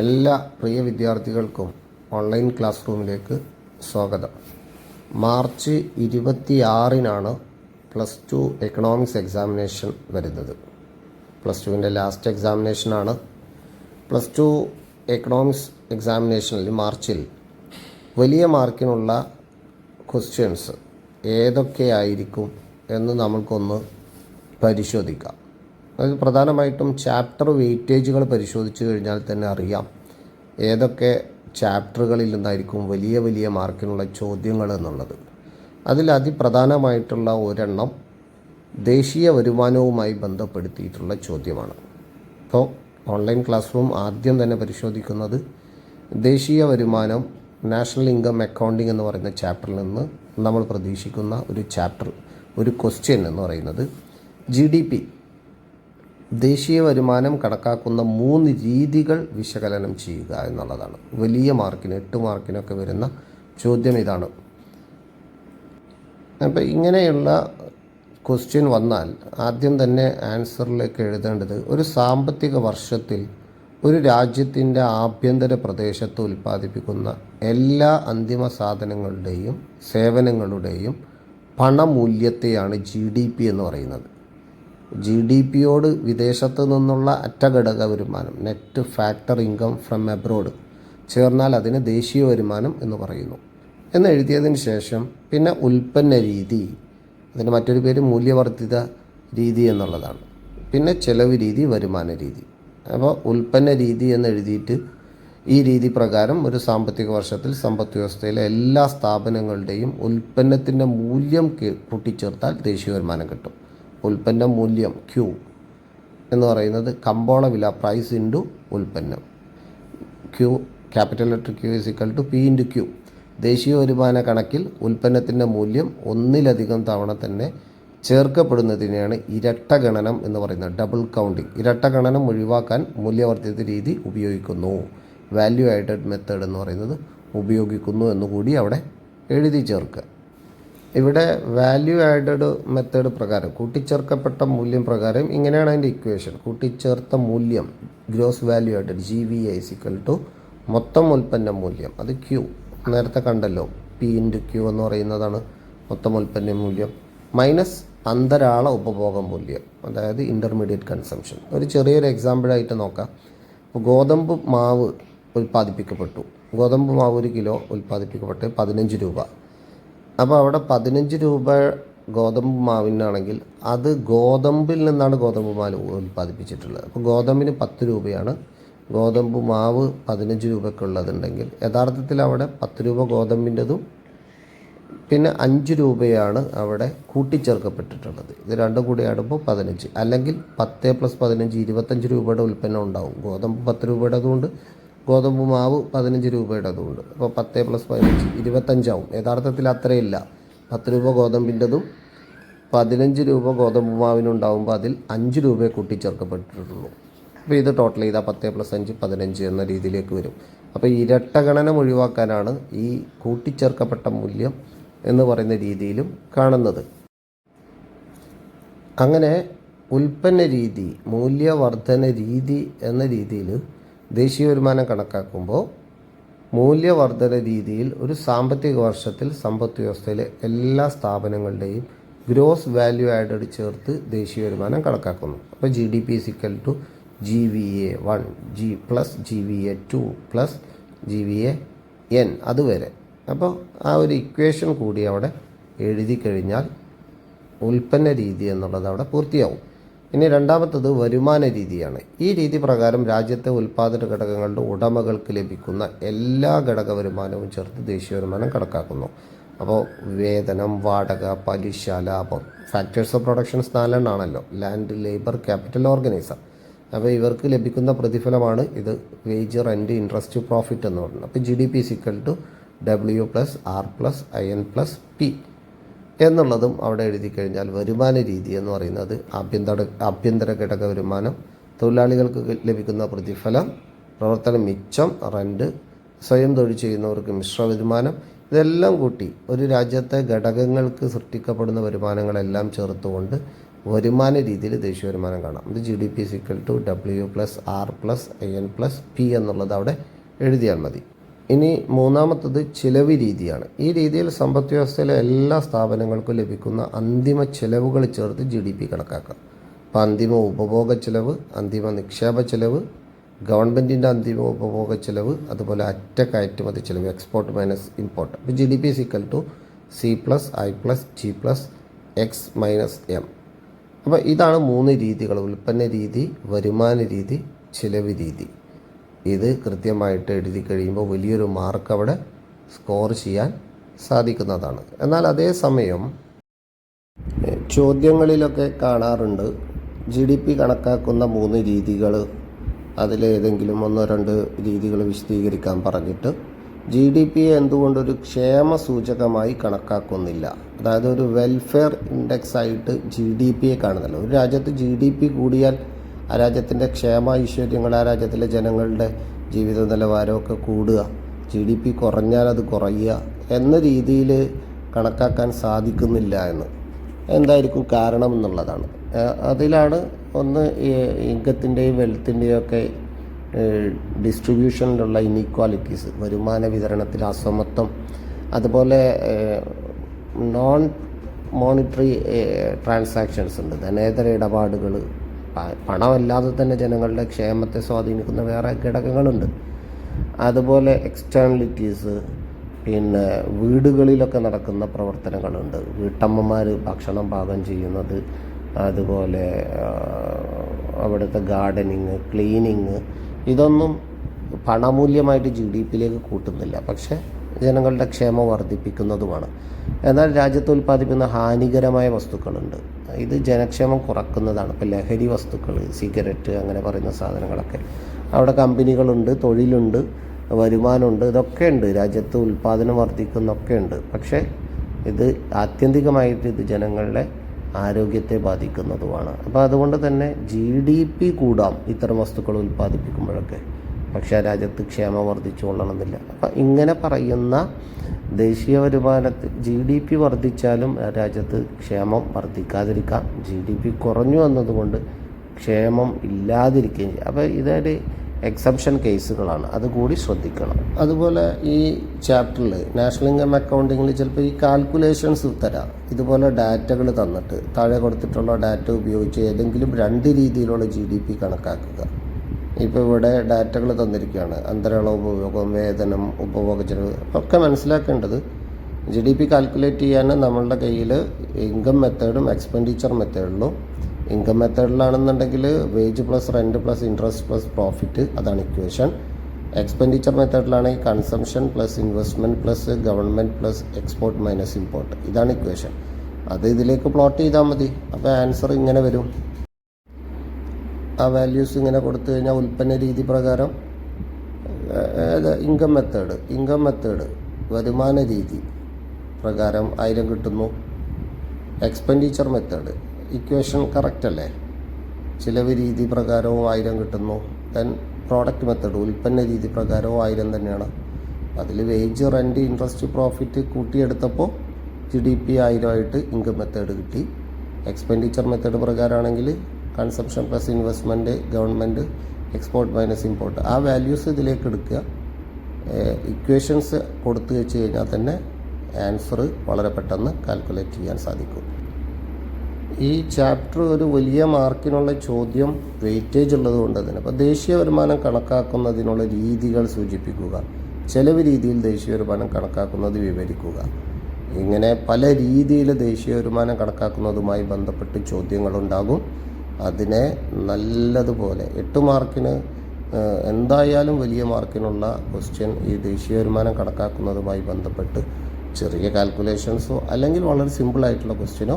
എല്ലാ പ്രിയ വിദ്യാർത്ഥികൾക്കും online class റൂമിലേക്ക് സ്വാഗതം. മാർച്ച് ഇരുപത്തിയാറിനാണ് പ്ലസ് ടു എക്കണോമിക്സ് എക്സാമിനേഷൻ വരുന്നത്. പ്ലസ് ടുവിന്റെ ലാസ്റ്റ് എക്സാമിനേഷനാണ് പ്ലസ് ടു എക്കണോമിക്സ് എക്സാമിനേഷനിൽ മാർച്ചിൽ വലിയ മാർക്കിനുള്ള ക്വസ്റ്റ്യൻസ് ഏതൊക്കെയായിരിക്കും എന്ന് നമ്മൾക്കൊന്ന് പരിശോധിക്കാം. അത് പ്രധാനമായിട്ടും ചാപ്റ്റർ വെയിറ്റേജുകൾ പരിശോധിച്ച് കഴിഞ്ഞാൽ തന്നെ അറിയാം. ഏതൊക്കെ ചാപ്റ്ററുകളിൽ നിന്നായിരിക്കും വലിയ വലിയ മാർക്കിനുള്ള ചോദ്യങ്ങൾ എന്നുള്ളത്. അതിൽ അതിപ്രധാനമായിട്ടുള്ള ഒരെണ്ണം ദേശീയ വരുമാനവുമായി ബന്ധപ്പെടുത്തിയിട്ടുള്ള ചോദ്യമാണ്. അപ്പോൾ ഓൺലൈൻ ക്ലാസ് റൂം ആദ്യം തന്നെ പരിശോധിക്കുന്നത് ദേശീയ വരുമാനം നാഷണൽ ഇൻകം അക്കൗണ്ടിംഗ് എന്ന് പറയുന്ന ചാപ്റ്ററിൽ നിന്ന് നമ്മൾ പ്രതീക്ഷിക്കുന്ന ഒരു ചാപ്റ്റർ ഒരു ക്വസ്റ്റ്യൻ എന്ന് പറയുന്നത് ജി ഡി പി ദേശീയ വരുമാനം കണക്കാക്കുന്ന മൂന്ന് രീതികൾ വിശകലനം ചെയ്യുക എന്നുള്ളതാണ്. വലിയ മാർക്കിന് എട്ട് മാർക്കിനൊക്കെ വരുന്ന ചോദ്യം ഇതാണ്. അപ്പോൾ ഇങ്ങനെയുള്ള ക്വസ്റ്റ്യൻ വന്നാൽ ആദ്യം തന്നെ ആൻസറിലേക്ക് എഴുതേണ്ടത് ഒരു സാമ്പത്തിക വർഷത്തിൽ ഒരു രാജ്യത്തിന്റെ ആഭ്യന്തര പ്രദേശത്ത് ഉൽപ്പാദിപ്പിക്കുന്ന എല്ലാ അന്തിമ സാധനങ്ങളുടെയും സേവനങ്ങളുടെയും പണമൂല്യത്തെയാണ് ജി ഡി പി എന്ന് പറയുന്നത്. ജി ഡി പിയോട് വിദേശത്ത് നിന്നുള്ള അറ്റഘടക വരുമാനം net factor income from abroad ചേർന്നാൽ അതിന് ദേശീയ വരുമാനം എന്ന് പറയുന്നു. എന്ന് എഴുതിയതിന് ശേഷം പിന്നെ ഉൽപ്പന്ന രീതി അതിന് മറ്റൊരു പേര് മൂല്യവർദ്ധിത രീതി എന്നുള്ളതാണ്. പിന്നെ ചെലവ് രീതി വരുമാന രീതി. അപ്പോൾ ഉൽപ്പന്ന രീതി എന്നെഴുതിയിട്ട് ഈ രീതി പ്രകാരം ഒരു സാമ്പത്തിക വർഷത്തിൽ സമ്പദ് വ്യവസ്ഥയിലെ എല്ലാ സ്ഥാപനങ്ങളുടെയും ഉൽപ്പന്നത്തിന്റെ മൂല്യം കൂട്ടിച്ചേർത്താൽ ദേശീയ വരുമാനം കിട്ടും. ഉൽപ്പന്ന മൂല്യം ക്യൂ എന്ന് പറയുന്നത് കമ്പോള വില പ്രൈസ് ഇന്റു ഉൽപ്പന്നം. Q capital letter Q is equal to P into Q ദേശീയ വരുമാന കണക്കിൽ ഉൽപ്പന്നത്തിന്റെ മൂല്യം ഒന്നിലധികം തവണ തന്നെ ചേർക്കപ്പെടുന്നതിനെയാണ് ഇരട്ട ഗണനം എന്ന് പറയുന്നത്. ഡബിൾ കൗണ്ടിങ് ഇരട്ട ഗണനം ഒഴിവാക്കാൻ മൂല്യവർദ്ധിത രീതി ഉപയോഗിക്കുന്നു. വാല്യൂ ആഡഡ് മെത്തേഡ് എന്ന് പറയുന്നത് ഉപയോഗിക്കുന്നു എന്നുകൂടി അവിടെ എഴുതി ചേർക്കുക. ഇവിടെ വാല്യൂ ആഡഡ് മെത്തേഡ് പ്രകാരം കൂട്ടിച്ചേർക്കപ്പെട്ട മൂല്യം പ്രകാരം ഇങ്ങനെയാണ് അതിന്റെ ഇക്വേഷൻ കൂട്ടിച്ചേർത്ത മൂല്യം gross value added G V is equal to മൊത്തം ഉൽപ്പന്ന മൂല്യം. അത് ക്യൂ നേരത്തെ കണ്ടല്ലോ പി ഇന്റു ക്യൂ എന്ന് പറയുന്നതാണ് മൊത്തം ഉൽപ്പന്ന മൂല്യം. മൈനസ് അന്തരാള ഉപഭോഗ മൂല്യം അതായത് ഇന്റർമീഡിയറ്റ് കൺസംഷൻ ഒരു ചെറിയൊരു എക്സാമ്പിളായിട്ട് നോക്കാം. ഇപ്പോൾ ഗോതമ്പ് മാവ് ഉൽപ്പാദിപ്പിക്കപ്പെട്ടു. ഗോതമ്പ് മാവ് ഒരു കിലോ ഉൽപ്പാദിപ്പിക്കപ്പെട്ട് പതിനഞ്ച് രൂപ. അപ്പോൾ അവിടെ പതിനഞ്ച് രൂപ ഗോതമ്പ് മാവിനാണെങ്കിൽ അത് ഗോതമ്പിൽ നിന്നാണ് ഗോതമ്പ് മാവ് ഉൽപ്പാദിപ്പിച്ചിട്ടുള്ളത്. അപ്പോൾ ഗോതമ്പിന് പത്ത് രൂപയാണ്. ഗോതമ്പ് മാവ് പതിനഞ്ച് രൂപയ്ക്കുള്ളതുണ്ടെങ്കിൽ യഥാർത്ഥത്തിൽ അവിടെ പത്ത് രൂപ ഗോതമ്പിന്റെതും പിന്നെ അഞ്ച് രൂപയാണ് അവിടെ കൂട്ടിച്ചേർക്കപ്പെട്ടിട്ടുള്ളത്. ഇത് രണ്ടും കൂടി ആടുമ്പോൾ പതിനഞ്ച്. അല്ലെങ്കിൽ പത്ത് പ്ലസ് പതിനഞ്ച് ഇരുപത്തഞ്ച് രൂപയുടെ ഉൽപ്പന്നം ഉണ്ടാവും. ഗോതമ്പ് പത്ത് രൂപയുടെ അതുകൊണ്ട് ഗോതമ്പ് മാവ് പതിനഞ്ച് രൂപയുടെ അതുകൊണ്ട് അപ്പോൾ പത്ത് പ്ലസ് പതിനഞ്ച് ഇരുപത്തഞ്ചാവും. യഥാർത്ഥത്തിൽ അത്രയില്ല. പത്ത് രൂപ ഗോതമ്പിന്റെതും പതിനഞ്ച് രൂപ ഗോതമ്പ് മാവിനുണ്ടാവുമ്പോൾ അതിൽ അഞ്ച് രൂപയെ കൂട്ടിച്ചേർക്കപ്പെട്ടിട്ടുള്ളൂ. അപ്പോൾ ഇത് ടോട്ടൽ ചെയ്താൽ പത്ത് പ്ലസ് അഞ്ച് പതിനഞ്ച് എന്ന രീതിയിലേക്ക് വരും. അപ്പോൾ ഇരട്ടഗണനം ഒഴിവാക്കാനാണ് ഈ കൂട്ടിച്ചേർക്കപ്പെട്ട മൂല്യം എന്ന് പറയുന്ന രീതിയിലും കാണുന്നത്. അങ്ങനെ ഉൽപ്പന്ന രീതി മൂല്യവർധന രീതി എന്ന രീതിയിൽ ദേശീയ വരുമാനം കണക്കാക്കുമ്പോൾ മൂല്യവർധന രീതിയിൽ ഒരു സാമ്പത്തിക വർഷത്തിൽ സമ്പദ് വ്യവസ്ഥയിലെ എല്ലാ സ്ഥാപനങ്ങളുടെയും ഗ്രോസ് വാല്യൂ ആഡഡ് ചേർത്ത് ദേശീയ വരുമാനം കണക്കാക്കുന്നു. അപ്പോൾ G D P is equal to G V A one G plus G V A two plus G V A N അതുവരെ. അപ്പോൾ ആ ഒരു ഇക്വേഷൻ കൂടി അവിടെ എഴുതി കഴിഞ്ഞാൽ ഉൽപ്പന്ന രീതി എന്നുള്ളത് അവിടെ പൂർത്തിയാവും. ഇനി രണ്ടാമത്തത് വരുമാന രീതിയാണ്. ഈ രീതി പ്രകാരം രാജ്യത്തെ ഉൽപാദന ഘടകങ്ങളുടെ ഉടമകൾക്ക് ലഭിക്കുന്ന എല്ലാ ഘടക വരുമാനവും ചേർത്ത് ദേശീയ വരുമാനം കണക്കാക്കുന്നു. അപ്പോൾ വേതനം വാടക പലിശ ലാഭം ഫാക്ടേഴ്സ് ഓഫ് പ്രൊഡക്ഷൻസ് നാലെണ്ണാണല്ലോ ലാൻഡ് ലേബർ ക്യാപിറ്റൽ ഓർഗനൈസർ അപ്പോൾ ഇവർക്ക് ലഭിക്കുന്ന പ്രതിഫലമാണ് ഇത് വേജ് റെന്റ് ഇൻട്രസ്റ്റ് പ്രോഫിറ്റ് എന്ന് പറയുന്നത്. അപ്പോൾ G D P is equal to W plus R plus I N plus P എന്നുള്ളതും അവിടെ എഴുതി കഴിഞ്ഞാൽ വരുമാന രീതി എന്ന് പറയുന്നത് ആഭ്യന്തര ആഭ്യന്തര ഘടക വരുമാനം തൊഴിലാളികൾക്ക് ലഭിക്കുന്ന പ്രതിഫലം പ്രവർത്തന മിച്ചം റെന്റ് സ്വയം തൊഴിൽ ചെയ്യുന്നവർക്ക് മിശ്ര വരുമാനം ഇതെല്ലാം കൂട്ടി ഒരു രാജ്യത്തെ ഘടകങ്ങൾക്ക് സൃഷ്ടിക്കപ്പെടുന്ന വരുമാനങ്ങളെല്ലാം ചേർത്തുകൊണ്ട് വരുമാന രീതിയിൽ ദേശീയ വരുമാനം കാണാം. ഇത് G D P is equal to W plus R plus A N plus P എന്നുള്ളത് അവിടെ എഴുതിയാൽ മതി. ഇനി മൂന്നാമത്തത് ചിലവ് രീതിയാണ്. ഈ രീതിയിൽ സമ്പദ് വ്യവസ്ഥയിലെ എല്ലാ സ്ഥാപനങ്ങൾക്കും ലഭിക്കുന്ന അന്തിമ ചിലവുകൾ ചേർത്ത് ജി ഡി പി കണക്കാക്കാം. അപ്പോൾ അന്തിമ ഉപഭോഗ ചിലവ് അന്തിമ നിക്ഷേപ ചിലവ് ഗവൺമെന്റിന്റെ അന്തിമ ഉപഭോഗ ചിലവ് അതുപോലെ അറ്റ കയറ്റുമതി ചിലവ് എക്സ്പോർട്ട് മൈനസ് ഇമ്പോർട്ട്. അപ്പോൾ G D P is equal to C plus I plus G plus X minus M അപ്പോൾ ഇതാണ് മൂന്ന് രീതികൾ. ഉൽപ്പന്ന രീതി വരുമാന രീതി ചിലവ് രീതി. ഇത് കൃത്യമായിട്ട് എഴുതി കഴിയുമ്പോൾ വലിയൊരു മാർക്ക് അവിടെ സ്കോർ ചെയ്യാൻ സാധിക്കുന്നതാണ്. എന്നാൽ അതേസമയം ചോദ്യങ്ങളിലൊക്കെ കാണാറുണ്ട്. ജി ഡി പി കണക്കാക്കുന്ന മൂന്ന് രീതികൾ അതിലേതെങ്കിലും ഒന്നോ രണ്ട് രീതികൾ വിശദീകരിക്കാൻ പറഞ്ഞിട്ട് ജി ഡി പി എന്തുകൊണ്ടൊരു ക്ഷേമ സൂചകമായി കണക്കാക്കുന്നില്ല? അതായത് ഒരു വെൽഫെയർ ഇൻഡെക്സ് ആയിട്ട് ജി ഡി പിയെ കാണുന്നില്ല. ഒരു രാജ്യത്ത് ജി ഡി പി കൂടിയാൽ ആ രാജ്യത്തിന്റെ ക്ഷേമ ഐശ്വര്യങ്ങൾ ആ രാജ്യത്തിലെ ജനങ്ങളുടെ ജീവിത നിലവാരമൊക്കെ കൂടുക. ജി ഡി പി കുറഞ്ഞാൽ അത് കുറയുക എന്ന രീതിയിൽ കണക്കാക്കാൻ സാധിക്കുന്നില്ല എന്ന്. എന്തായിരിക്കും കാരണം എന്നുള്ളതാണ്. അതിലാണ് ഒന്ന് ഇൻകത്തിന്റെയും വെൽത്തിന്റെയും ഒക്കെ ഡിസ്ട്രിബ്യൂഷനിലുള്ള ഇനീക്വാലിറ്റീസ് വരുമാന വിതരണത്തിൽ അസമത്വം. അതുപോലെ നോൺ മോണിറ്ററി ട്രാൻസാക്ഷൻസ് ഉണ്ട്. ധനേതര ഇടപാടുകൾ പണമല്ലാതെ തന്നെ ജനങ്ങളുടെ ക്ഷേമത്തെ സ്വാധീനിക്കുന്ന വേറെ ഘടകങ്ങളുണ്ട്. അതുപോലെ എക്സ്റ്റേണലിറ്റീസ് പിന്നെ വീടുകളിലൊക്കെ നടക്കുന്ന പ്രവർത്തനങ്ങളുണ്ട്. വീട്ടമ്മമാർ ഭക്ഷണം പാകം ചെയ്യുന്നത് അതുപോലെ അവിടുത്തെ ഗാർഡനിങ് ക്ലീനിങ് ഇതൊന്നും പണമൂല്യമായിട്ട് ജി ഡി പിയിലേക്ക് കൂട്ടുന്നില്ല. പക്ഷേ ജനങ്ങളുടെ ക്ഷേമം വർദ്ധിപ്പിക്കുന്നതുമാണ്. എന്നാൽ രാജ്യത്ത് ഉൽപ്പാദിപ്പിക്കുന്ന ഹാനികരമായ വസ്തുക്കളുണ്ട്. ഇത് ജനക്ഷേമം കുറക്കുന്നതാണ്. ഇപ്പോൾ ലഹരി വസ്തുക്കൾ സിഗരറ്റ് അങ്ങനെ പറയുന്ന സാധനങ്ങളൊക്കെ. അവിടെ കമ്പനികളുണ്ട് തൊഴിലുണ്ട് വരുമാനമുണ്ട് ഇതൊക്കെ ഉണ്ട് രാജ്യത്ത് ഉൽപ്പാദനം വർദ്ധിക്കുന്നൊക്കെ ഉണ്ട് പക്ഷേ ഇത് ആത്യന്തികമായിട്ട് ഇത് ജനങ്ങളുടെ ആരോഗ്യത്തെ ബാധിക്കുന്നതുമാണ്. അപ്പോൾ അതുകൊണ്ട് തന്നെ ജി ഡി പി കൂടാം ഇത്തരം വസ്തുക്കൾ ഉൽപ്പാദിപ്പിക്കുമ്പോഴൊക്കെ. പക്ഷേ രാജ്യത്ത് ക്ഷേമം വർദ്ധിച്ചു കൊള്ളണമെന്നില്ല അപ്പം ഇങ്ങനെ പറയുന്ന ദേശീയ വരുമാനത്തിൽ ജി ഡി പി വർദ്ധിച്ചാലും രാജ്യത്ത് ക്ഷേമം വർദ്ധിക്കാതിരിക്കാം. ജി ഡി പി കുറഞ്ഞു വന്നതുകൊണ്ട് ക്ഷേമം ഇല്ലാതിരിക്കുകയും ചെയ്യും. അപ്പോൾ ഇതൊരു എക്സംഷൻ കേസുകളാണ്. അതുകൂടി ശ്രദ്ധിക്കണം. അതുപോലെ ഈ ചാപ്റ്ററിൽ നാഷണൽ ഇൻകം അക്കൗണ്ടിങ്ങിൽ ചിലപ്പോൾ ഈ കാൽക്കുലേഷൻസ് തരാം. ഇതുപോലെ ഡാറ്റകൾ തന്നിട്ട് താഴെ കൊടുത്തിട്ടുള്ള ഡാറ്റ ഉപയോഗിച്ച് ഏതെങ്കിലും രണ്ട് രീതിയിലുള്ള ജി കണക്കാക്കുക. ഇപ്പോൾ ഇവിടെ ഡാറ്റകൾ തന്നിരിക്കുകയാണ്. അന്തരാള ഉപയോഗം വേതനം ഉപഭോഗ ചെലവ് ഒക്കെ മനസ്സിലാക്കേണ്ടത് ജി ഡി പി കാൽക്കുലേറ്റ് ചെയ്യാൻ നമ്മളുടെ കയ്യിൽ ഇൻകം മെത്തേഡും എക്സ്പെൻഡിച്ചർ മെത്തേഡിലും income മെത്തേഡിലാണെന്നുണ്ടെങ്കിൽ wage plus rent plus interest plus profit അതാണ് equation expenditure മെത്തേഡിലാണെങ്കിൽ consumption plus investment plus government plus export minus import ഇതാണ് ഇക്വേഷൻ അത് ഇതിലേക്ക് പ്ലോട്ട് ചെയ്താൽ മതി. അപ്പോൾ ആൻസർ ഇങ്ങനെ വരും. ആ വാല്യൂസ് ഇങ്ങനെ കൊടുത്തു കഴിഞ്ഞാൽ ഉൽപ്പന്ന രീതി പ്രകാരം ഇൻകം മെത്തേഡ് ഇൻകം മെത്തേഡ് വരുമാന രീതി പ്രകാരം ആയിരം കിട്ടുന്നു. എക്സ്പെൻഡിച്ചർ മെത്തേഡ് ഇക്വേഷൻ കറക്റ്റ് അല്ലേ? ചിലവ് രീതി പ്രകാരവും ആയിരം കിട്ടുന്നു. ദെൻ പ്രോഡക്റ്റ് മെത്തേഡ് ഉൽപ്പന്ന രീതി പ്രകാരവും ആയിരം തന്നെയാണ്. അതിൽ വേജ് റെന്റ് ഇൻട്രസ്റ്റ് പ്രോഫിറ്റ് കൂട്ടിയെടുത്തപ്പോൾ ജി ഡി പി ആയിരമായിട്ട് ഇൻകം മെത്തേഡ് കിട്ടി. Expenditure method പ്രകാരമാണെങ്കിൽ consumption plus investment government export minus import ആ വാല്യൂസ് ഇതിലേക്ക് എടുക്കുക. ഇക്വേഷൻസ് കൊടുത്തു വെച്ച് കഴിഞ്ഞാൽ തന്നെ ആൻസർ വളരെ പെട്ടെന്ന് കാൽക്കുലേറ്റ് ചെയ്യാൻ സാധിക്കും. ഈ ചാപ്റ്റർ ഒരു വലിയ മാർക്കിനുള്ള ചോദ്യം വെയിറ്റേജ് ഉള്ളത് കൊണ്ട് തന്നെ. അപ്പോൾ ദേശീയ വരുമാനം കണക്കാക്കുന്നതിനുള്ള രീതികൾ സൂചിപ്പിക്കുക. ചെലവ് രീതിയിൽ ദേശീയ വരുമാനം കണക്കാക്കുന്നത് വിവരിക്കുക. ഇങ്ങനെ പല രീതിയിൽ ദേശീയ വരുമാനം കണക്കാക്കുന്നതുമായി ബന്ധപ്പെട്ട് ചോദ്യങ്ങളുണ്ടാകും. അതിനെ നല്ലതുപോലെ എട്ട് മാർക്കിന് എന്തായാലും വലിയ മാർക്കിനുള്ള ക്വസ്റ്റ്യൻ ഈ ദേശീയ വരുമാനം കണക്കാക്കുന്നതുമായി ബന്ധപ്പെട്ട് ചെറിയ കാൽക്കുലേഷൻസോ അല്ലെങ്കിൽ വളരെ സിമ്പിളായിട്ടുള്ള ക്വസ്റ്റ്യനോ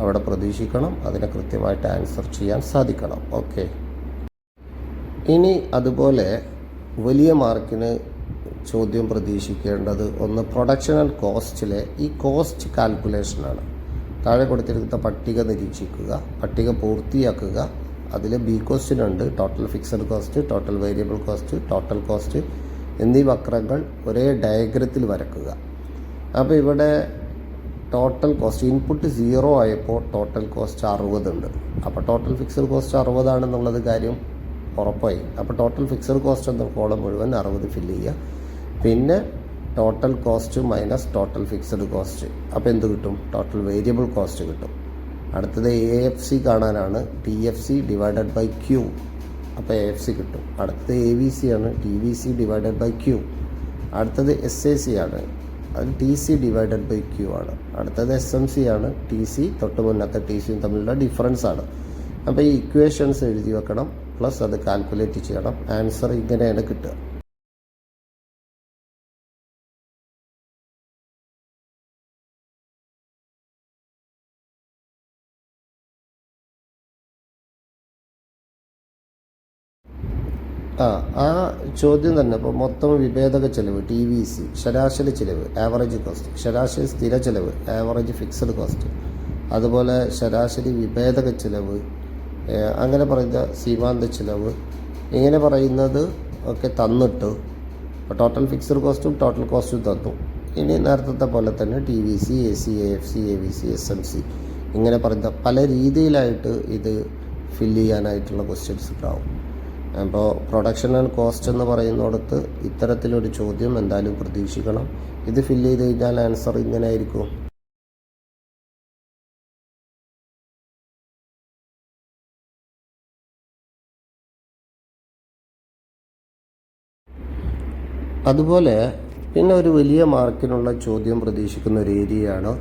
അവിടെ പ്രതീക്ഷിക്കണം. അതിനെ കൃത്യമായിട്ട് ആൻസർ ചെയ്യാൻ സാധിക്കണം. ഓക്കെ ഇനി അതുപോലെ വലിയ മാർക്കിന് ചോദ്യം പ്രതീക്ഷിക്കേണ്ടത് ഒന്ന് പ്രൊഡക്ഷണൽ കോസ്റ്റിലെ ഈ കോസ്റ്റ് കാൽക്കുലേഷനാണ് താഴെ കൊടുത്തിരിക്കുന്ന പട്ടിക നിരീക്ഷിക്കുക പട്ടിക പൂർത്തിയാക്കുക. അതിൽ B കോസ്റ്റിനുണ്ട് total fixed cost total variable cost total cost എന്നീ വക്രങ്ങൾ ഒരേ ഡയഗ്രത്തിൽ വരക്കുക. അപ്പോൾ ഇവിടെ ടോട്ടൽ കോസ്റ്റ് ഇൻപുട്ട് സീറോ ആയപ്പോൾ ടോട്ടൽ കോസ്റ്റ് അറുപതുണ്ട് അപ്പോൾ ടോട്ടൽ ഫിക്സഡ് കോസ്റ്റ് അറുപതാണെന്നുള്ളത് കാര്യം ഉറപ്പായി. അപ്പോൾ ടോട്ടൽ ഫിക്സഡ് കോസ്റ്റ് എന്ന കോളം മുഴുവൻ അറുപത് ഫില്ല് ചെയ്യുക. പിന്നെ total cost minus total fixed cost അപ്പോൾ എന്ത് കിട്ടും? ടോട്ടൽ വേരിയബിൾ കോസ്റ്റ് കിട്ടും. അടുത്തത് എ എഫ് സി കാണാനാണ്. T F C divided by Q അപ്പോൾ എ എഫ് സി കിട്ടും. അടുത്തത് എ വി സി ആണ്. T V C divided by Q അടുത്തത് എസ് എ സി ആണ്. അത് T C divided by Q ആണ്. അടുത്തത് എസ് എം സി ആണ്. ടി സി തൊട്ട് മുന്നത്തെ ടി സിയും തമ്മിലുള്ള ഡിഫറൻസ് ആണ്. അപ്പോൾ ഈ ഇക്വേഷൻസ് എഴുതി വെക്കണം. പ്ലസ് അത് കാൽക്കുലേറ്റ് ചെയ്യണം. ആൻസർ ഇങ്ങനെയാണ് കിട്ടുക. ആ ആ ചോദ്യം തന്നെ ഇപ്പോൾ മൊത്തം വിഭേദക ചെലവ് ടി വി സി ശരാശരി ചെലവ് ആവറേജ് കോസ്റ്റ് ശരാശരി സ്ഥിര ചെലവ് ആവറേജ് ഫിക്സഡ് കോസ്റ്റ് അതുപോലെ ശരാശരി വിഭേദക ചെലവ് അങ്ങനെ പറയുന്ന സീമാന്ത ചെലവ് ഇങ്ങനെ പറയുന്നത് ഒക്കെ തന്നിട്ട് ടോട്ടൽ ഫിക്സഡ് കോസ്റ്റും ടോട്ടൽ കോസ്റ്റും തന്നു. ഇനി നേരത്തെ പോലെ തന്നെ T V C A C A F C A V C S M C ഇങ്ങനെ പറയുന്ന പല രീതിയിലായിട്ട് ഇത് ഫില്ല് ചെയ്യാനായിട്ടുള്ള ക്വസ്റ്റ്യൻസ് ഉണ്ടാവും. അപ്പോൾ പ്രൊഡക്ഷൻ ആൻഡ് കോസ്റ്റ് എന്ന് പറയുന്നിടത്ത് ഇത്തരത്തിലൊരു ചോദ്യം എന്തായാലും പ്രതീക്ഷിക്കണം. ഇത് ഫില്ല് ചെയ്ത് കഴിഞ്ഞാൽ ആൻസർ ഇങ്ങനെ ആയിരിക്കും. അതുപോലെ പിന്നെ ഒരു വലിയ മാർക്കിനുള്ള ചോദ്യം പ്രതീക്ഷിക്കുന്ന ഒരു ഏരിയയാണ്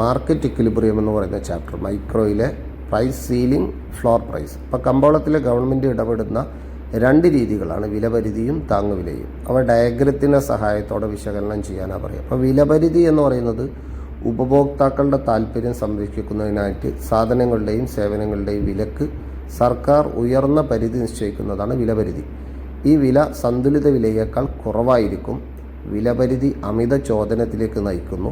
മാർക്കറ്റ് ഇക്വിലിബ്രിയം എന്ന് പറയുന്ന ചാപ്റ്റർ മൈക്രോയിലെ പ്രൈസ് സീലിംഗ് ഫ്ലോർ പ്രൈസ് ഇപ്പോൾ കമ്പോളത്തിലെ ഗവൺമെന്റ് ഇടപെടുന്ന രണ്ട് രീതികളാണ് വിലപരിധിയും താങ്ങുവിലയും. അവ ഡയഗ്രത്തിന്റെ സഹായത്തോടെ വിശകലനം ചെയ്യാനാണ് പറയുക. അപ്പോൾ വിലപരിധി എന്ന് പറയുന്നത് ഉപഭോക്താക്കളുടെ താല്പര്യം സംരക്ഷിക്കുന്നതിനായിട്ട് സാധനങ്ങളുടെയും സേവനങ്ങളുടെയും വിലക്ക് സർക്കാർ ഉയർന്ന പരിധി നിശ്ചയിക്കുന്നതാണ് വിലപരിധി. ഈ വില സന്തുലിത വിലയേക്കാൾ കുറവായിരിക്കും. വിലപരിധി അമിത ചോദനത്തിലേക്ക് നയിക്കുന്നു.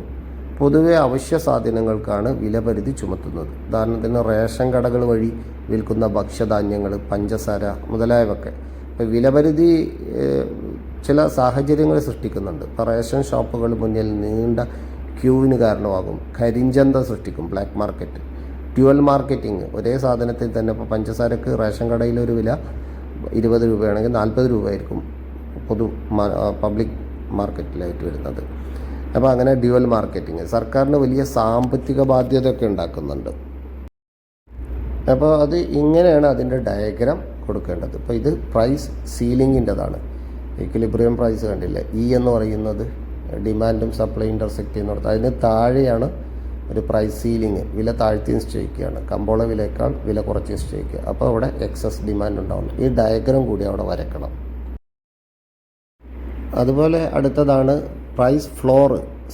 പൊതുവെ അവശ്യ സാധനങ്ങൾക്കാണ് വിലപരിധി ചുമത്തുന്നത്. ഉദാഹരണത്തിന് റേഷൻ കടകൾ വഴി വിൽക്കുന്ന ഭക്ഷ്യധാന്യങ്ങൾ പഞ്ചസാര മുതലായവയൊക്കെ. ഇപ്പോൾ വിലപരിധി ചില സാഹചര്യങ്ങൾ സൃഷ്ടിക്കുന്നുണ്ട്. ഇപ്പോൾ റേഷൻ ഷോപ്പുകൾ മുന്നിൽ നീണ്ട ക്യൂവിന് കാരണമാകും. കരിഞ്ചന്ത സൃഷ്ടിക്കും ബ്ലാക്ക് മാർക്കറ്റ്. ഡ്യുവൽ മാർക്കറ്റിംഗ് ഒരേ സാധനത്തിൽ തന്നെ ഇപ്പോൾ പഞ്ചസാരക്ക് റേഷൻ ഒരു വില ഇരുപത് രൂപയാണെങ്കിൽ നാൽപ്പത് രൂപയായിരിക്കും പൊതു പബ്ലിക് മാർക്കറ്റിലായിട്ട് വരുന്നത്. അപ്പോൾ അങ്ങനെ ഡ്യുവൽ മാർക്കറ്റിംഗ്. സർക്കാരിന് വലിയ സാമ്പത്തിക ബാധ്യതയൊക്കെ ഉണ്ടാക്കുന്നുണ്ട്. അപ്പോൾ അത് ഇങ്ങനെയാണ് അതിന്റെ ഡയഗ്രാം കൊടുക്കേണ്ടത്. ഇപ്പോൾ ഇത് പ്രൈസ് സീലിങ്ങിന്റെതാണ്. ഇക്വിലിബ്രിയം പ്രൈസ് കണ്ടില്ലേ? ഇ എന്ന് പറയുന്നത് ഡിമാൻഡും സപ്ലൈ ഇന്റർസെക്റ്റ് ചെയ്യുന്നിടത്ത് അതിന് താഴെയാണ് ഒരു പ്രൈസ് സീലിംഗ് വില താഴ്ത്തി നിശ്ചയിക്കുകയാണ്. കമ്പോള വിലയേക്കാൾ വില കുറച്ച് നിശ്ചയിക്കുക. അപ്പോൾ അവിടെ എക്സസ് ഡിമാൻഡ് ഉണ്ടാവുന്നു. ഈ ഡയഗ്രം കൂടി അവിടെ വരക്കണം അതുപോലെ അടുത്തതാണ് പ്രൈസ് ഫ്ലോർ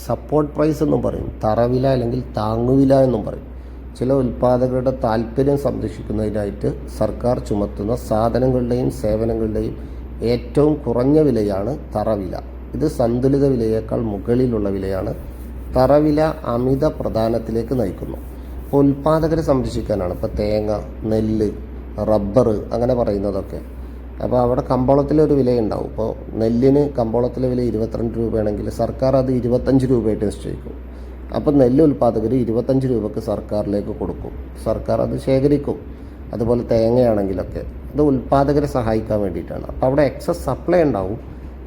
സപ്പോർട്ട് പ്രൈസ് എന്നും പറയും. തറവില അല്ലെങ്കിൽ താങ്ങുവില എന്നും പറയും. ചില ഉൽപ്പാദകരുടെ താല്പര്യം സംരക്ഷിക്കുന്നതിനായിട്ട് സർക്കാർ ചുമത്തുന്ന സാധനങ്ങളുടെയും സേവനങ്ങളുടെയും ഏറ്റവും കുറഞ്ഞ വിലയാണ് തറവില. ഇത് സന്തുലിത വിലയേക്കാൾ മുകളിലുള്ള വിലയാണ് തറവില അമിത പ്രധാനത്തിലേക്ക് നയിക്കുന്നു. അപ്പോൾ ഉൽപ്പാദകരെ സംരക്ഷിക്കാനാണ്. ഇപ്പോൾ തേങ്ങ നെല്ല് റബ്ബർ അങ്ങനെ പറയുന്നതൊക്കെ. അപ്പോൾ അവിടെ കമ്പോളത്തിലൊരു വിലയുണ്ടാവും. ഇപ്പോൾ നെല്ലിന് കമ്പോളത്തിലെ വില ഇരുപത്തിരണ്ട് രൂപയാണെങ്കിൽ സർക്കാർ അത് ഇരുപത്തഞ്ച് രൂപയായിട്ട് നിശ്ചയിക്കും. അപ്പോൾ നെല്ല് ഉൽപ്പാദകർ ഇരുപത്തഞ്ച് രൂപക്ക് സർക്കാരിലേക്ക് കൊടുക്കും. സർക്കാർ അത് ശേഖരിക്കും. അതുപോലെ തേങ്ങയാണെങ്കിലൊക്കെ. അത് ഉൽപ്പാദകരെ സഹായിക്കാൻ വേണ്ടിയിട്ടാണ്. അപ്പോൾ അവിടെ എക്സസ് സപ്ലൈ ഉണ്ടാവും.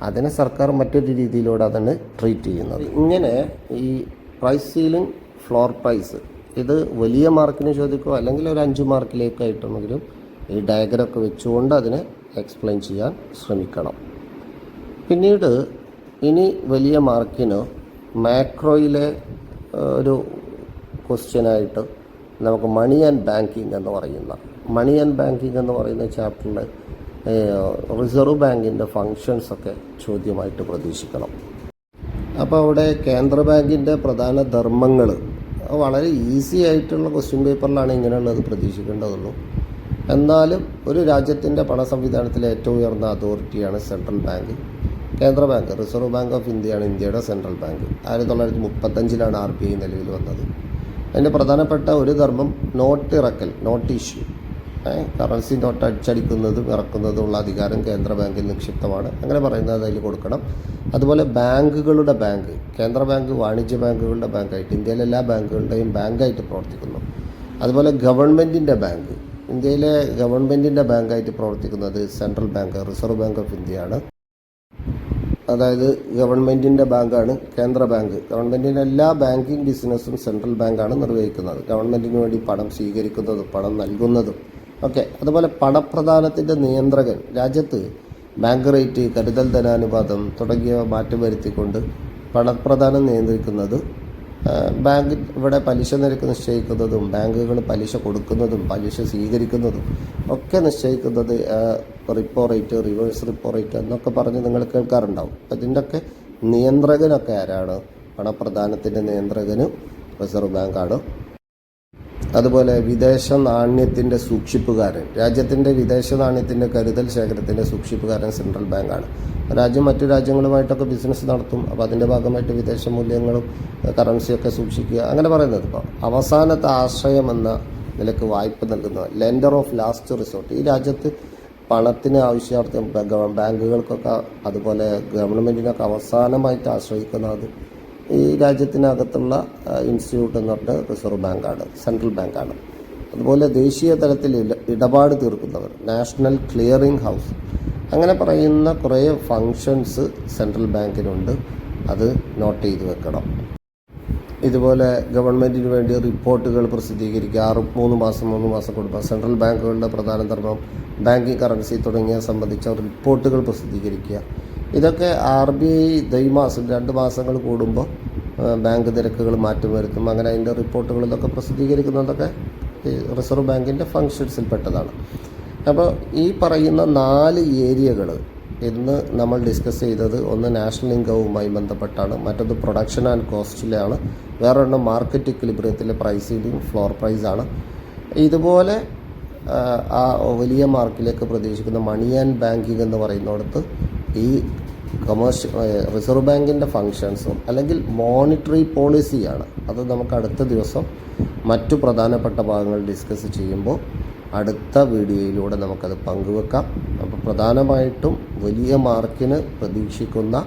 അതിനെ സർക്കാർ മറ്റൊരു രീതിയിലൂടെ അതിന് ട്രീറ്റ് ചെയ്യുന്നത്. ഇങ്ങനെ ഈ പ്രൈസ് സീലിംഗ് ഫ്ലോർ പ്രൈസ് ഇത് വലിയ മാർക്കിന് ചോദിക്കുക അല്ലെങ്കിൽ ഒരു അഞ്ച് മാർക്കിലേക്കായിട്ടുണ്ടെങ്കിലും ഈ ഡയഗ്രം ഒക്കെ വെച്ചുകൊണ്ട് അതിനെ എക്സ്പ്ലെയിൻ ചെയ്യാൻ ശ്രമിക്കണം. പിന്നീട് ഇനി വലിയ മാർക്കിന് മാക്രോയിലെ ഒരു ക്വസ്റ്റ്യനായിട്ട് നമുക്ക് മണി ആൻഡ് ബാങ്കിങ് എന്ന് പറയുന്ന മണി ആൻഡ് ബാങ്കിങ് എന്ന് പറയുന്ന ചാപ്റ്ററിൽ റിസർവ് ബാങ്കിന്റെ ഫങ്ഷൻസൊക്കെ ചോദ്യമായിട്ട് പ്രതീക്ഷിക്കണം. അപ്പോൾ അവിടെ കേന്ദ്ര ബാങ്കിന്റെ പ്രധാന ധർമ്മങ്ങൾ വളരെ ഈസി ആയിട്ടുള്ള ക്വസ്റ്റ്യൻ പേപ്പറിലാണ് ഇങ്ങനെയുള്ളത് പ്രതീക്ഷിക്കേണ്ടതുള്ളൂ. എന്നാലും ഒരു രാജ്യത്തിന്റെ പണ സംവിധാനത്തിലെ ഏറ്റവും ഉയർന്ന അതോറിറ്റിയാണ് സെൻട്രൽ ബാങ്ക്. കേന്ദ്ര ബാങ്ക് റിസർവ് ബാങ്ക് ഓഫ് ഇന്ത്യയാണ് ഇന്ത്യയുടെ സെൻട്രൽ ബാങ്ക്. ആയിരത്തി തൊള്ളായിരത്തി മുപ്പത്തഞ്ചിലാണ് ആർ ബി ഐ നിലവിൽ വന്നത്. അതിന്റെ പ്രധാനപ്പെട്ട ഒരു ധർമ്മം നോട്ട് ഇറക്കൽ നോട്ട് ഇഷ്യൂ. കറൻസി നോട്ട് അടിച്ചടിക്കുന്നതും ഇറക്കുന്നതുമുള്ള അധികാരം കേന്ദ്ര ബാങ്കിൽ നിക്ഷിപ്തമാണ്. അങ്ങനെ പറയുന്നത് അതിൽ കൊടുക്കണം. അതുപോലെ ബാങ്കുകളുടെ ബാങ്ക് കേന്ദ്ര ബാങ്ക് വാണിജ്യ ബാങ്കുകളുടെ ബാങ്കായിട്ട് ഇന്ത്യയിലെ എല്ലാ ബാങ്കുകളുടെയും ബാങ്കായിട്ട് പ്രവർത്തിക്കുന്നു. അതുപോലെ ഗവൺമെന്റിന്റെ ബാങ്ക് ഇന്ത്യയിലെ ഗവൺമെന്റിന്റെ ബാങ്കായിട്ട് പ്രവർത്തിക്കുന്നത് central bank reserve bank of ഇന്ത്യയാണ്. അതായത് ഗവൺമെന്റിന്റെ ബാങ്കാണ് കേന്ദ്ര ബാങ്ക്. ഗവൺമെന്റിന്റെ എല്ലാ ബാങ്കിങ് ബിസിനസ്സും സെൻട്രൽ ബാങ്കാണ് നിർവഹിക്കുന്നത്. ഗവൺമെന്റിന് വേണ്ടി പണം സ്വീകരിക്കുന്നതും പണം നൽകുന്നതും ഓക്കെ അതുപോലെ പണപ്രധാനത്തിന്റെ നിയന്ത്രകൻ രാജ്യത്ത് ബാങ്ക് റേറ്റ് കരുതൽ ധനാനുപാതം തുടങ്ങിയവ മാറ്റം വരുത്തിക്കൊണ്ട് പണപ്രധാനം നിയന്ത്രിക്കുന്നത് ബാങ്ക് ഇവിടെ പലിശ നിരക്ക് നിശ്ചയിക്കുന്നതും ബാങ്കുകൾ പലിശ കൊടുക്കുന്നതും പലിശ സ്വീകരിക്കുന്നതും ഒക്കെ നിശ്ചയിക്കുന്നത് repo rate reverse repo rate എന്നൊക്കെ പറഞ്ഞ് നിങ്ങൾ കേൾക്കാറുണ്ടാവും. ഇതിന്റെയൊക്കെ നിയന്ത്രകനൊക്കെ ആരാണ്? പണപ്രധാനത്തിന്റെ നിയന്ത്രകനും റിസർവ് ബാങ്കാണ് അതുപോലെ വിദേശ നാണ്യത്തിന്റെ സൂക്ഷിപ്പുകാരൻ. രാജ്യത്തിന്റെ വിദേശ നാണ്യത്തിന്റെ കരുതൽ ശേഖരത്തിന്റെ സൂക്ഷിപ്പുകാരൻ സെൻട്രൽ ബാങ്കാണ്. രാജ്യം മറ്റു രാജ്യങ്ങളുമായിട്ടൊക്കെ ബിസിനസ് നടത്തും. അപ്പോൾ അതിന്റെ ഭാഗമായിട്ട് വിദേശ മൂല്യങ്ങളും കറൻസിയൊക്കെ സൂക്ഷിക്കുക. അങ്ങനെ പറയുന്നത് ഇപ്പോൾ അവസാനത്തെ ആശ്രയം എന്ന നിലയ്ക്ക് വായ്പ നൽകുന്ന ലെൻഡർ ഓഫ് ലാസ്റ്റ് റിസോർട്ട് ഈ രാജ്യത്ത് പണത്തിന് ആവശ്യാർത്ഥം ബാങ്കുകൾക്കൊക്കെ അതുപോലെ ഗവൺമെന്റിനൊക്കെ അവസാനമായിട്ട് ആശ്രയിക്കുന്നത് ഈ രാജ്യത്തിനകത്തുള്ള ഇൻസ്റ്റിറ്റ്യൂട്ട് എന്ന് പറഞ്ഞാൽ റിസർവ് ബാങ്കാണ് സെൻട്രൽ ബാങ്കാണ് അതുപോലെ ദേശീയ തലത്തിൽ ഇടപാട് തീർക്കുന്നവർ നാഷണൽ ക്ലിയറിംഗ് ഹൗസ് അങ്ങനെ പറയുന്ന കുറേ ഫങ്ഷൻസ് സെൻട്രൽ ബാങ്കിനുണ്ട് അത് നോട്ട് ചെയ്ത് വെക്കണം. ഇതുപോലെ ഗവൺമെന്റിന് വേണ്ടി റിപ്പോർട്ടുകൾ പ്രസിദ്ധീകരിക്കുക. ആറ് മൂന്ന് മാസം മൂന്ന് മാസം കൊടുക്കുക സെൻട്രൽ ബാങ്കുകളുടെ പ്രധാന ധർമ്മം ബാങ്കിങ് കറൻസി തുടങ്ങിയ സംബന്ധിച്ച റിപ്പോർട്ടുകൾ പ്രസിദ്ധീകരിക്കുക. ഇതൊക്കെ ആർ ബി ഐ ദ്വൈമാസം രണ്ട് മാസങ്ങൾ കൂടുമ്പോൾ ബാങ്ക് നിരക്കുകൾ മാറ്റം വരുത്തും. അങ്ങനെ അതിന്റെ റിപ്പോർട്ടുകൾ ഇതൊക്കെ പ്രസിദ്ധീകരിക്കുന്നതൊക്കെ ഈ റിസർവ് ബാങ്കിന്റെ ഫങ്ഷൻസിൽപ്പെട്ടതാണ് അപ്പോൾ ഈ പറയുന്ന നാല് ഏരിയകൾ ഇന്ന് നമ്മൾ ഡിസ്കസ് ചെയ്തത് ഒന്ന് നാഷണൽ ഇൻകവുമായി ബന്ധപ്പെട്ടാണ് മറ്റൊന്ന് പ്രൊഡക്ഷൻ ആൻഡ് കോസ്റ്റിലാണ് വേറൊരെണ്ണം മാർക്കറ്റ് ഇക്വിലിബ്രിയത്തിലെ പ്രൈസ് സീഡിങ് ഫ്ലോർ പ്രൈസാണ് ഇതുപോലെ ആ വലിയ മാർക്കിലേക്ക് പ്രതീക്ഷിക്കുന്ന മണി ആൻഡ് ബാങ്കിങ് എന്ന് പറയുന്നിടത്ത് ഈ കൊമേഴ്ഷ്യ റിസർവ് ബാങ്കിന്റെ ഫങ്ഷൻസും അല്ലെങ്കിൽ മോണിറ്ററി പോളിസിയാണ് അത് നമുക്ക് അടുത്ത ദിവസം മറ്റു പ്രധാനപ്പെട്ട ഭാഗങ്ങൾ ഡിസ്കസ് ചെയ്യുമ്പോൾ അടുത്ത വീഡിയോയിലൂടെ നമുക്കത് പങ്കുവെക്കാം. അപ്പോൾ പ്രധാനമായിട്ടും വലിയ മാർക്കിന് പ്രതീക്ഷിക്കുന്ന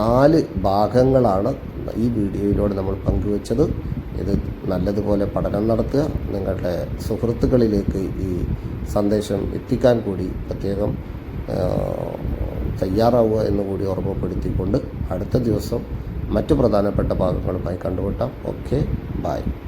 നാല് ഭാഗങ്ങളാണ് ഈ വീഡിയോയിലൂടെ നമ്മൾ പങ്കുവെച്ചത്. ഇത് നല്ലതുപോലെ പഠനം നടത്തുക. നിങ്ങളുടെ സുഹൃത്തുക്കളിലേക്ക് ഈ സന്ദേശം എത്തിക്കാൻ കൂടി പ്രത്യേകം തയ്യാറാവുക എന്ന് കൂടി ഓർമ്മപ്പെടുത്തിക്കൊണ്ട് അടുത്ത ദിവസം മറ്റു പ്രധാനപ്പെട്ട ഭാഗങ്ങളുമായി കണ്ടുമുട്ടാം. Okay bye